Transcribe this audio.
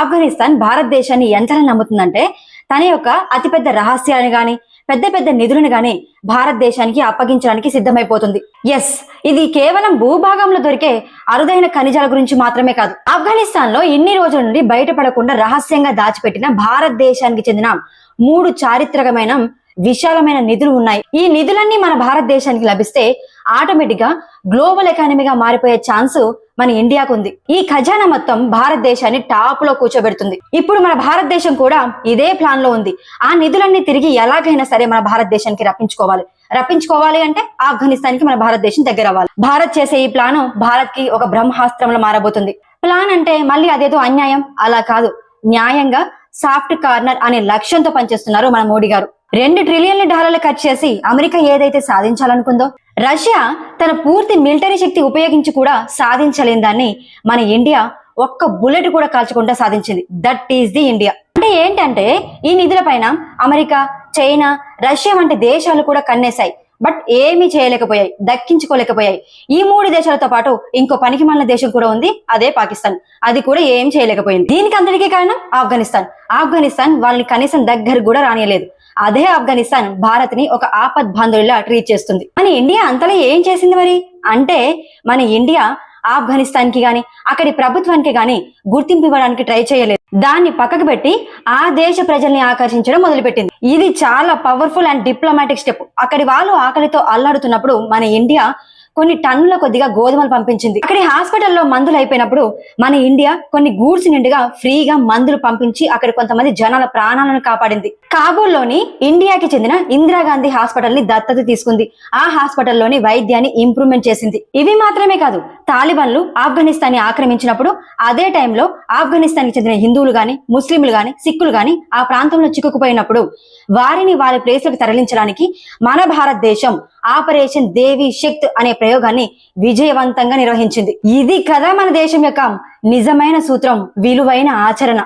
ఆఫ్ఘనిస్తాన్ భారతదేశాన్ని ఎంతలా నమ్ముతుందంటే తన యొక్క అతిపెద్ద రహస్యాన్ని గాని పెద్ద పెద్ద నిధులను గాని భారతదేశానికి అప్పగించడానికి సిద్ధమైపోతుంది. ఎస్ ఇది కేవలం భూభాగంలో దొరికే అరుదైన ఖనిజాల గురించి మాత్రమే కాదు. ఆఫ్ఘనిస్తాన్లో ఇన్ని రోజుల నుండి బయటపడకుండా రహస్యంగా దాచిపెట్టిన భారతదేశానికి చెందిన మూడు చారిత్రకమైన విశాలమైన నిధులు ఉన్నాయి. ఈ నిధులన్నీ మన భారతదేశానికి లభిస్తే ఆటోమేటిక్గా గ్లోబల్ ఎకానమీగా మారిపోయే ఛాన్స్ మన ఇండియాకు ఉంది. ఈ ఖజానా మొత్తం భారతదేశాన్ని టాప్లో కూర్చోబెడుతుంది. ఇప్పుడు మన భారతదేశం కూడా ఇదే ప్లాన్లో ఉంది. ఆ నిధులన్నీ తిరిగి ఎలాగైనా సరే మన భారతదేశానికి రప్పించుకోవాలి. రప్పించుకోవాలి అంటే ఆఫ్ఘనిస్తాన్కి మన భారతదేశం దగ్గర అవ్వాలి. భారత్ చేసే ఈ ప్లాన్ భారత్కి ఒక బ్రహ్మాస్త్రంలో మారబోతుంది. ప్లాన్ అంటే మళ్ళీ అదేదో అన్యాయం? అలా కాదు. న్యాయంగా సాఫ్ట్ కార్నర్ అనే లక్ష్యంతో పనిచేస్తున్నారు మన మోడీ గారు. రెండు ట్రిలియన్ల డాలర్లు ఖర్చు చేసి అమెరికా ఏదైతే సాధించాలనుకుందో రష్యా తన పూర్తి మిలిటరీ శక్తి ఉపయోగించి కూడా సాధించలేని దాన్ని మన ఇండియా ఒక్క బుల్లెట్ కూడా కాల్చకుండా సాధించింది. దట్ ఈస్ ది ఇండియా అంటే ఏంటంటే ఈ నిధుల పైన అమెరికా చైనా రష్యా వంటి దేశాలు కూడా కన్నేశాయి. బట్ ఏమీ చేయలేకపోయాయి దక్కించుకోలేకపోయాయి. ఈ మూడు దేశాలతో పాటు ఇంకో పనికి మన దేశం కూడా ఉంది అదే పాకిస్తాన్. అది కూడా ఏం చేయలేకపోయింది. దీనికి అందరికీ కారణం ఆఫ్ఘనిస్తాన్. ఆఫ్ఘనిస్తాన్ వాళ్ళని కనీసం దగ్గర కూడా రానియలేదు. అదే ఆఫ్ఘనిస్తాన్ భారత్ని ఒక ఆపద్ బాంధవుడిలా ట్రీట్ చేస్తుంది. మన ఇండియా అంతలో ఏం చేసింది మరి? అంటే మన ఇండియా ఆఫ్ఘనిస్తాన్కి గాని అక్కడి ప్రభుత్వానికి గాని గుర్తింపు ఇవ్వడానికి ట్రై చేయలేదు. దాన్ని పక్కకు పెట్టి ఆ దేశ ప్రజల్ని ఆకర్షించడం మొదలుపెట్టింది. ఇది చాలా పవర్ఫుల్ అండ్ డిప్లొమాటిక్ స్టెప్ అక్కడి వాళ్ళు ఆకలితో అల్లాడుతున్నప్పుడు మన ఇండియా కొన్ని టన్నుల కొద్దిగా గోధుమలు పంపించింది. అక్కడి హాస్పిటల్లో మందులు అయిపోయినప్పుడు మన ఇండియా కొన్ని గూడ్స్ నిండుగా ఫ్రీగా మందులు పంపించి అక్కడ కొంతమంది జనాల ప్రాణాలను కాపాడింది. కాబూల్లోని ఇండియాకి చెందిన ఇందిరాగాంధీ హాస్పిటల్ని దత్తత తీసుకుంది. ఆ హాస్పిటల్లోని వైద్యాన్ని ఇంప్రూవ్మెంట్ చేసింది. ఇవి మాత్రమే కాదు తాలిబాన్లు ఆఫ్ఘనిస్తాన్ని ఆక్రమించినప్పుడు అదే టైంలో ఆఫ్ఘనిస్తాన్కి చెందిన హిందువులు గాని ముస్లింలు గాని సిక్కులు గాని ఆ ప్రాంతంలో చిక్కుకుపోయినప్పుడు వారిని వారి ప్లేస్లకు తరలించడానికి మన భారతదేశం ఆపరేషన్ దేవి శక్తి అనే ప్రయోగాన్ని విజయవంతంగా నిర్వహించింది. ఇది కదా మన దేశం యొక్క నిజమైన సూత్రం విలువైన ఆచరణ.